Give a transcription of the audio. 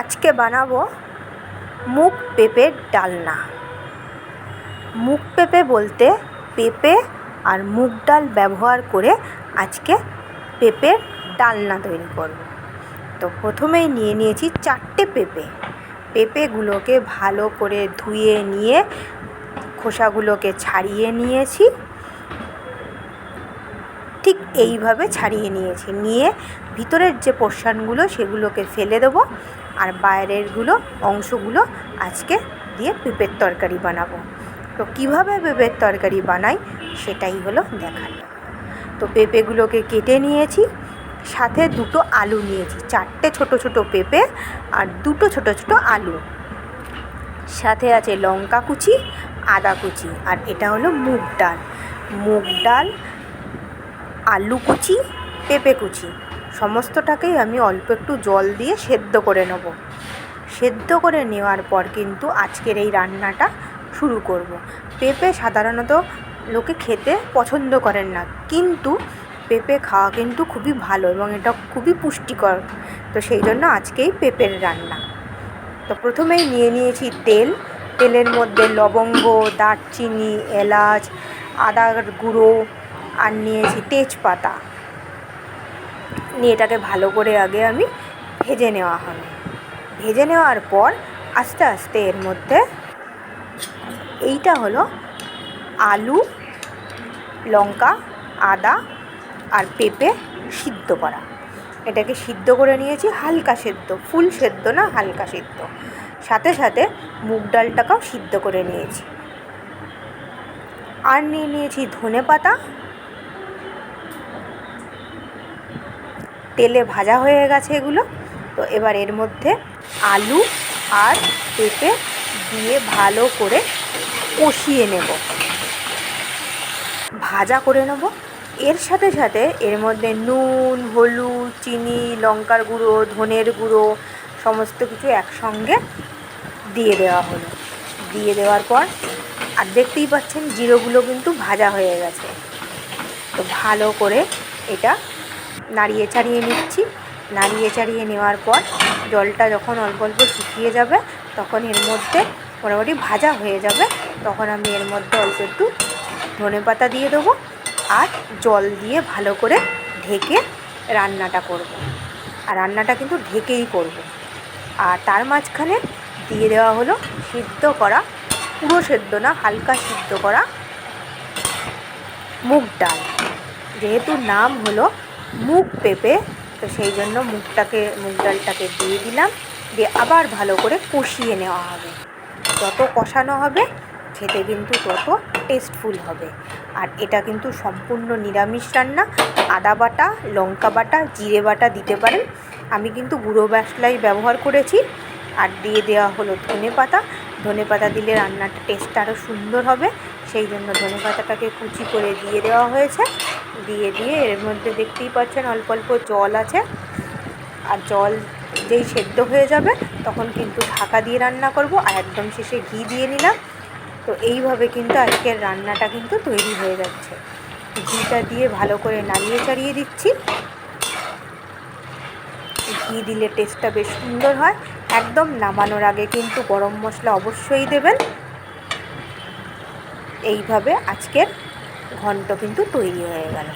আজকে বানাবো মুগ পেঁপের ডালনা। মুগ পেঁপে বলতে পেঁপে আর মুগ ডাল ব্যবহার করে আজকে পেঁপের ডালনা তৈরি করব। তো প্রথমেই নিয়ে নিয়েছি চারটে পেঁপে। পেঁপেগুলোকে ভালো করে ধুয়ে নিয়ে খোসাগুলোকে ছাড়িয়ে নিয়েছি। ঠিক এইভাবে ছাড়িয়ে নিয়েছি। নিয়ে ভিতরের যে পোর্শনগুলো সেগুলোকে ফেলে দেবো আর বাইরেরগুলো অংশগুলো আজকে দিয়ে পেঁপের তরকারি বানাবো। তো কীভাবে পেঁপের তরকারি বানাই সেটাই হলো দেখার। তো পেঁপেগুলোকে কেটে নিয়েছি, সাথে দুটো আলু নিয়েছি, চারটে ছোট ছোট পেঁপে আর দুটো ছোট ছোট আলু। সাথে আছে লঙ্কা কুচি, আদা কুচি আর এটা হলো মুগ ডাল। মুগ ডাল, আলু কুচি, পেঁপে কুচি। সমস্তটাকেই আমি অল্প একটু জল দিয়ে সেদ্ধ করে নেব। সেদ্ধ করে নেওয়ার পর কিন্তু আজকের এই রান্নাটা শুরু করব। পেঁপে সাধারণত লোকে খেতে পছন্দ করেন না, কিন্তু পেঁপে খাওয়া কিন্তু খুবই ভালো এবং এটা খুবই পুষ্টিকর। তো সেই জন্য আজকেই পেঁপের রান্না। তো প্রথমেই নিয়ে নিয়েছি তেল। তেলের মধ্যে লবঙ্গ, দারচিনি, এলাচ, আদার গুঁড়ো আর নিয়েছি তেজপাতা। নিয়ে এটাকে ভালো করে আগে আমি ভেজে নেওয়া হবে। ভেজে নেওয়ার পর আস্তে আস্তে এর মধ্যে এইটা হলো আলু, লঙ্কা, আদা আর পেঁপে সিদ্ধ করা। এটাকে সিদ্ধ করে নিয়েছি হালকা সেদ্ধ, ফুল সেদ্ধ না হালকা সেদ্ধ। সাথে সাথে মুগ ডালটাকেও সিদ্ধ করে নিয়েছি। আর নিয়ে নিয়েছি ধনে পাতা তেলে ভাজা হয়ে গেছে এগুলো। তো এবার এর মধ্যে আলু আর পেঁপে দিয়ে ভালো করে কষিয়ে নেব। ভাজা করে নেব। এর সাথে সাথে এর মধ্যে নুন, হলুদ, চিনি, লঙ্কার গুঁড়ো, ধনের গুঁড়ো সমস্ত কিছু একসঙ্গে দিয়ে দেওয়া হলো। দিয়ে দেওয়ার পর আর দেখতেই পাচ্ছেন জিরোগুলো কিন্তু ভাজা হয়ে গেছে। তো ভালো করে এটা নাড়িয়ে চাড়িয়ে নিচ্ছি নাড়িয়ে চাড়িয়ে নেওয়ার পর জলটা যখন অল্প অল্প শুকিয়ে যাবে, তখন এর মধ্যে মোটামুটি ভাজা হয়ে যাবে তখন আমি এর মধ্যে অল্প একটু ধনে পাতা দিয়ে দেবো আর জল দিয়ে ভালো করে ঢেকে রান্নাটা করব। আর রান্নাটা কিন্তু ঢেকেই করব। আর তার মাঝখানে দিয়ে দেওয়া হলো সিদ্ধ করা, পুরো সেদ্ধ না, হালকা সিদ্ধ করা মুগ ডাল যেহেতু নাম হলো মুগ পেঁপে, তো সেই জন্য মুগটাকে মুগ ডালটাকে দিয়ে দিলাম। দিয়ে আবার ভালো করে কষিয়ে নেওয়া হবে। যত কষানো হবে, খেতে কিন্তু তত টেস্টফুল হবে। আর এটা কিন্তু সম্পূর্ণ নিরামিষ রান্না। আদা বাটা, লঙ্কা বাটা, জিরে বাটা দিতে পারেন। আমি কিন্তু গুঁড়ো মশলাই ব্যবহার করেছি। আর দিয়ে দেওয়া হলো ধনে পাতা। ধনে পাতা দিলে রান্নাটা টেস্টটা আরও সুন্দর হবে। সেই জন্য ধনে পাতাটাকে কুচি করে দিয়ে দেওয়া হয়েছে। দিয়ে দিয়ে এর মধ্যে দেখতেই পাচ্ছেন অল্প অল্প জল আছে। আর জল যেই সেদ্ধ হয়ে যাবে তখন কিন্তু ঢাকা দিয়ে রান্না করব আর একদম শেষে ঘি দিয়ে নিলাম। তো এইভাবে কিন্তু আজকের রান্নাটা কিন্তু তৈরি হয়ে যাচ্ছে। ঘিটা দিয়ে ভালো করে নাড়িয়ে চাড়িয়ে দিচ্ছি। ঘি দিলে টেস্টটা বেশ সুন্দর হয়। একদম নামানোর আগে কিন্তু গরম মশলা অবশ্যই দেবেন। এইভাবে আজকের ঘন্ট কিন্তু তৈরি হয়ে গেল।